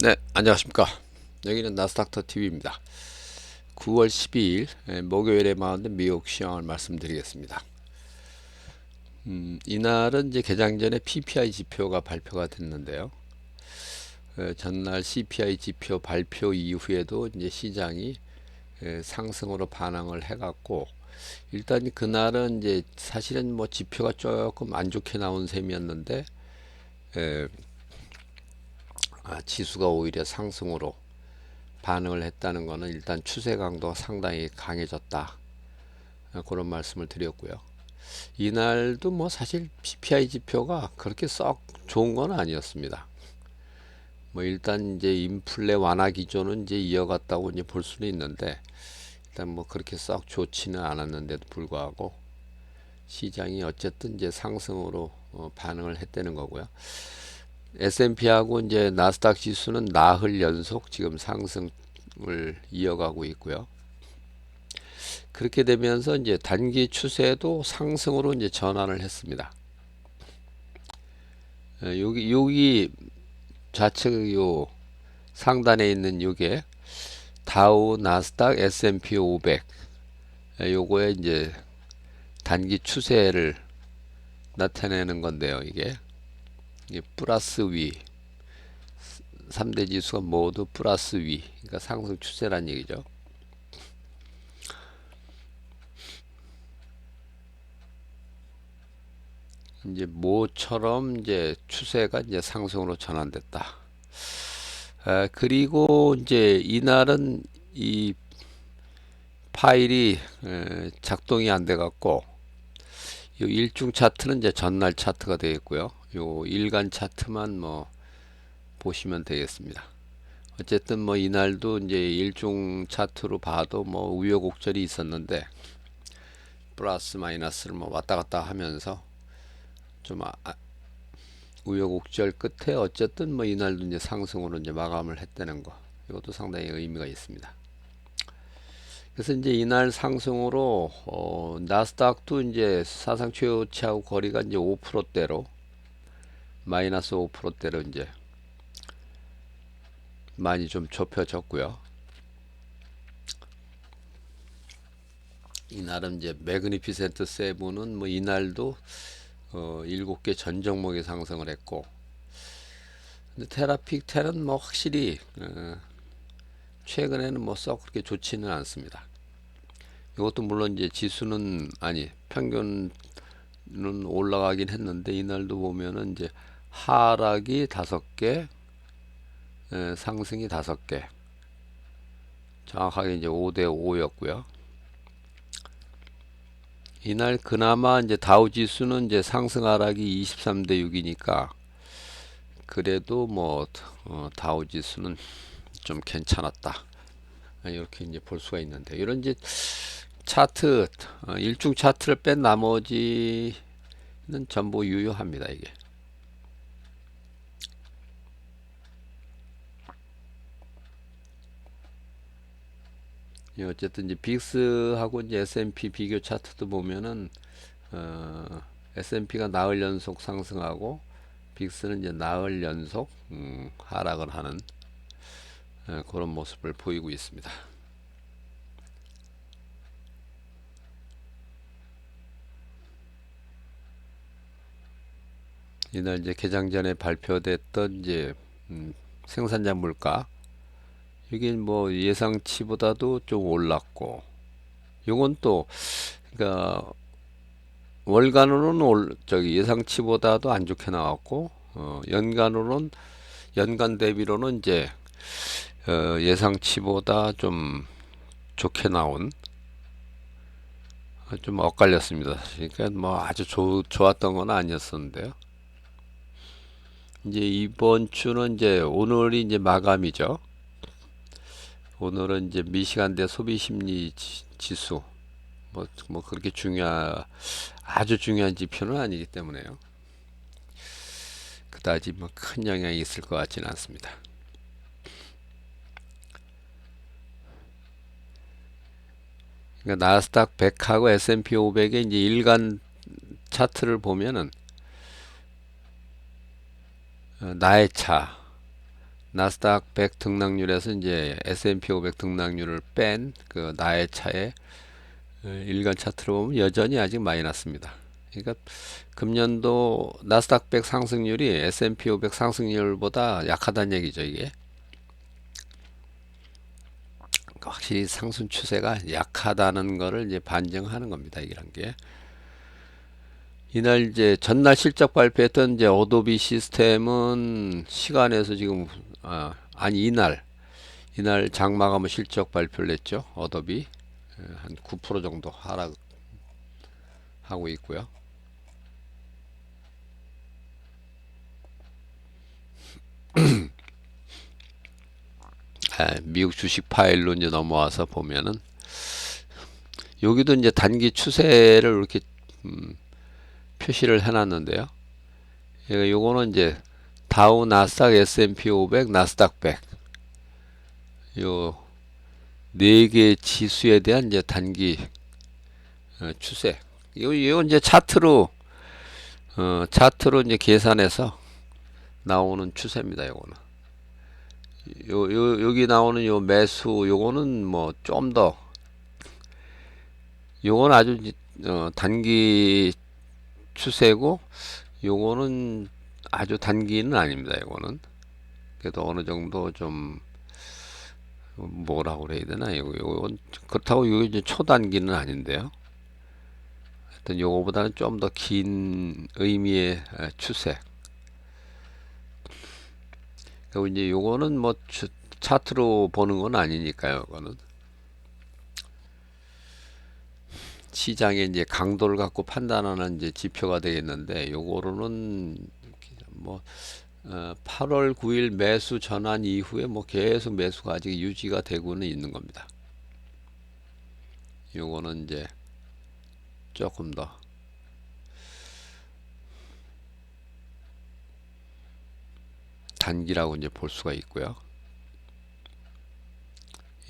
네, 안녕하십니까. 여기는 나스닥터 TV입니다. 9월 12일 예, 목요일에 마운드 미국 시황을 말씀드리겠습니다. 음, 이날은 이제 개장 전에 PPI 지표가 발표가 됐는데요. 예, 전날 CPI 지표 발표 이후에도 이제 시장이 예, 상승으로 반응을 해갔고 일단 그날은 이제 사실은 뭐 지표가 조금 안 좋게 나온 셈이었는데 예, 아, 지수가 오히려 상승으로 반응을 했다는 것은 일단 추세 강도가 상당히 강해졌다. 아, 그런 말씀을 드렸고요. 이날도 뭐 사실 PPI 지표가 그렇게 썩 좋은 건 아니었습니다. 뭐 일단 이제 인플레 완화 기조는 이제 이어갔다고 이제 볼 수는 있는데 일단 뭐 그렇게 썩 좋지는 않았는데도 불구하고 시장이 어쨌든 이제 상승으로 어, 반응을 했다는 거고요. S&P하고 이제 나스닥 지수는 나흘 연속 지금 상승을 이어가고 있고요. 그렇게 되면서 이제 단기 추세도 상승으로 이제 전환을 했습니다. 에, 여기 여기 좌측 요 상단에 있는 요게 다우 나스닥 S&P 500 에, 요거에 이제 단기 추세를 나타내는 건데요, 이게. 이게 플러스 위 3대 지수가 모두 플러스 위 그러니까 상승 추세란 얘기죠. 이제 모처럼 이제 추세가 이제 상승으로 전환됐다. 아, 그리고 이제 이날은 이 파일이 에, 작동이 안 돼 갖고 이 일중 차트는 이제 전날 차트가 되겠고요. 요 일간 차트만 뭐 보시면 되겠습니다. 어쨌든 뭐 이날도 이제 일중 차트로 봐도 뭐 우여곡절이 있었는데 플러스 마이너스를 뭐 왔다 갔다 하면서 좀 아, 아, 우여곡절 끝에 어쨌든 뭐 이날도 이제 상승으로 이제 마감을 했다는 거 이것도 상당히 의미가 있습니다. 그래서 이제 이날 상승으로 어, 나스닥도 이제 사상 최고치하고 거리가 이제 5%대로 마이너스 5%대로 이제 많이 좀 좁혀졌고요. 이날은 이제 매그니피센트 세븐은 뭐 이날도 어, 7개 전 종목이 상승을 했고 근데 테라픽 텔은 뭐 확실히 어, 최근에는 뭐 썩 그렇게 좋지는 않습니다. 이것도 물론 이제 지수는 아니 평균은 올라가긴 했는데 이날도 보면은 이제 하락이 다섯 개, 에, 상승이 다섯 개. 정확하게 이제 5대 5였고요. 이날 그나마 이제 다우 지수는 이제 상승 하락이 23대 6이니까 그래도 뭐 어, 다우 지수는 좀 괜찮았다. 이렇게 이제 볼 수가 있는데 이런 이제 차트 어, 일중 차트를 뺀 나머지는 전부 유효합니다 이게. 어쨌든 이제 빅스하고 이제 S&P 비교 차트도 보면은 어, S&P가 나흘 연속 상승하고 빅스는 이제 나흘 연속 음, 하락을 하는 에, 그런 모습을 보이고 있습니다. 이날 이제 개장 전에 발표됐던 이제 음, 생산자 물가 이게 뭐 예상치보다도 좀 올랐고 요건 또 그러니까 월간으로는 올, 저기 예상치보다도 안 좋게 나왔고 어, 연간으로는 연간 대비로는 이제 어, 예상치보다 좀 좋게 나온 어, 좀 엇갈렸습니다. 그러니까 뭐 아주 조, 좋았던 건 아니었었는데요. 이제 이번 주는 이제 오늘이 이제 마감이죠. 오늘은 이제 미시간대 소비 심리 지, 수 뭐, 뭐 그렇게 중요한 아주 중요한 지표는 아니기 때문에요. 그다지 뭐 큰 영향이 있을 것 같지는 않습니다. 그러니까 나스닥 100하고 S&P 500의 이제 일간 차트를 보면은 어, 나의 차, 나스닥 100 등락률에서 이제 S&P 500 등락률을 뺀 그 나의 차의 어, 일간 차트로 보면 여전히 아직 마이너스입니다. 그러니까 금년도 나스닥 100 상승률이 S&P 500 상승률보다 약하다는 얘기죠, 이게. 확실히 상승 추세가 약하다는 거를 이제 반증하는 겁니다. 이란 게. 이날 이제 전날 실적 발표했던 이제 어도비 시스템은 시간에서 지금 아, 아니 이날 이날 장마감은 실적 발표를 했죠. 어도비 예, 한9% 정도 하락하고 있고요. 아, 미국 주식 파일로 이제 넘어와서 보면은 여기도 이제 단기 추세를 이렇게 음, 표시를 해놨는데요. 예, 요거는 이제 다우, 나스닥, S&P 500, 나스닥 100. 요 네 개 지수에 대한 이제 단기 어, 추세. 요, 요 이제 차트로 어, 차트로 이제 계산해서 나오는 추세입니다. 요거는. 요, 요, 여기 나오는 요 매수 요거는 뭐 좀 더 요건 아주 어, 단기 추세고 요거는 아주 단기는 아닙니다. 이거는 그래도 어느 정도 좀 뭐라고 그래야 되나 이거 요건 그렇다고 이거 이제 초단기는 아닌데요. 하여튼 요거보다는 좀 더 긴 의미의 에, 추세. 그리고 이제 요거는 뭐 추- 차트로 보는 건 아니니까요. 이거는 시장의 이제 강도를 갖고 판단하는 이제 지표가 되겠는데 요거로는 뭐 어, 8월 9일 매수 전환 이후에 뭐 계속 매수가 아직 유지가 되고는 있는 겁니다. 요거는 이제 조금 더 단기라고 이제 볼 수가 있고요.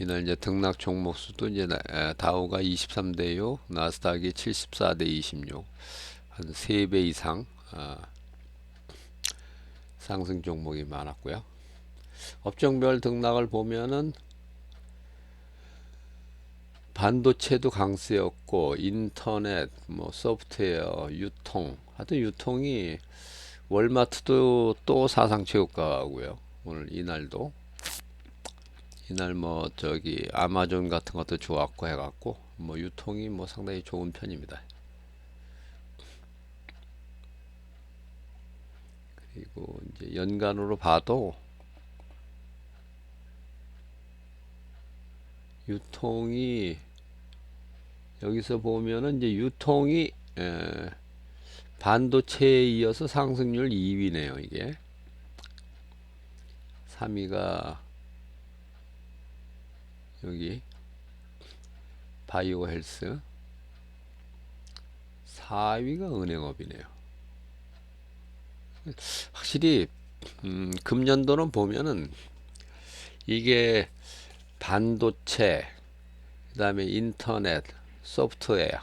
이날 이제 등락 종목 수도 이제 다우가 23대요, 나스닥이 74대 26, 한 3배 이상 아, 상승 종목이 많았고요. 업종별 등락을 보면은 반도체도 강세였고 인터넷, 뭐 소프트웨어, 유통, 하여튼 유통이 월마트도 또 사상 최고가고요. 오늘 이날도 이날 뭐 저기 아마존 같은 것도 좋았고 해갖고 뭐 유통이 뭐 상당히 좋은 편입니다. 그리고 이제 연간으로 봐도 유통이 여기서 보면은 이제 유통이 에, 반도체에 이어서 상승률 2위네요, 이게. 3위가 여기 바이오 헬스 4위가 은행업이네요. 확실히 음, 금년도는 보면은 이게 반도체 그다음에 인터넷 소프트웨어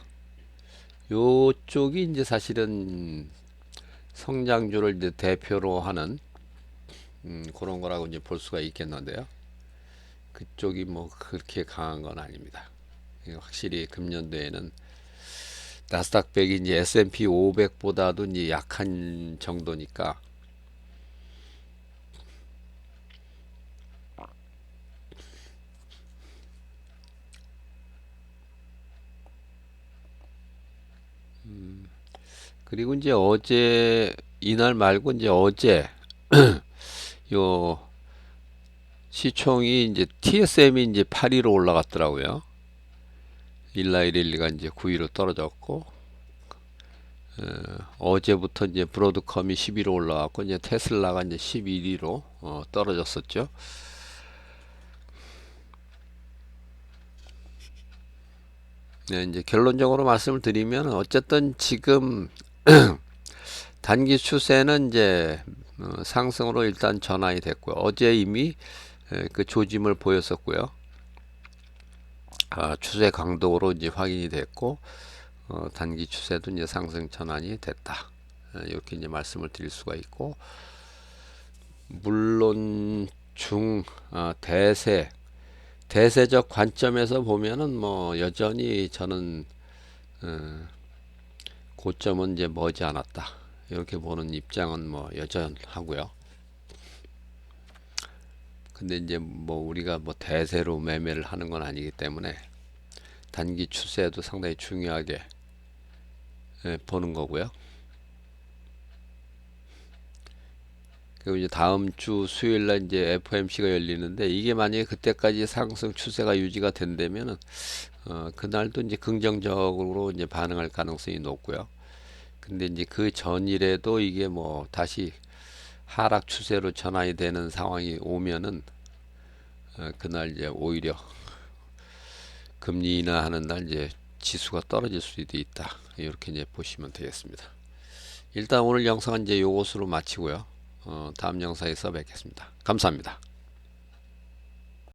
요쪽이 이제 사실은 성장주를 이제 대표로 하는 음, 그런 거라고 이제 볼 수가 있겠는데요. 그쪽이 뭐 그렇게 강한 건 아닙니다. 이게 확실히 금년도에는 나스닥 100이 이제 S&P 500보다도 이제 약한 정도니까 그리고 이제 어제 이날 말고 이제 어제 요 시총이 이제 TSM이 이제 8위로 올라갔더라고요. 일라이릴리가 이제 9위로 떨어졌고 어, 제부터 이제 브로드컴이 10위로 올라갔고 이제 테슬라가 이제 11위로 어, 떨어졌었죠. 네, 이제 결론적으로 말씀을 드리면 어쨌든 지금 단기 추세는 이제 어, 상승으로 일단 전환이 됐고요. 어제 이미 에, 그 조짐을 보였었고요. 아, 추세 강도로 이제 확인이 됐고 어, 단기 추세도 이제 상승 전환이 됐다. 에, 이렇게 이제 말씀을 드릴 수가 있고 물론 중 어, 대세 대세적 관점에서 보면은 뭐 여전히 저는 어, 고점은 이제 머지 않았다 이렇게 보는 입장은 뭐 여전하고요. 근데 이제 뭐 우리가 뭐 대세로 매매를 하는 건 아니기 때문에 단기 추세도 상당히 중요하게 예, 보는 거고요. 그리고 이제 다음 주 수요일 날 이제 FOMC가 열리는데 이게 만약에 그때까지 상승 추세가 유지가 된다면은 어, 그날도 이제 긍정적으로 이제 반응할 가능성이 높고요. 근데 이제 그 전일에도 이게 뭐 다시 하락 추세로 전환이 되는 상황이 오면은 어, 그날 이제 오히려 금리 인하하는 날 이제 지수가 떨어질 수도 있다. 이렇게 이제 보시면 되겠습니다. 일단 오늘 영상은 이제 요것으로 마치고요. 어, 다음 영상에서 뵙겠습니다. 감사합니다.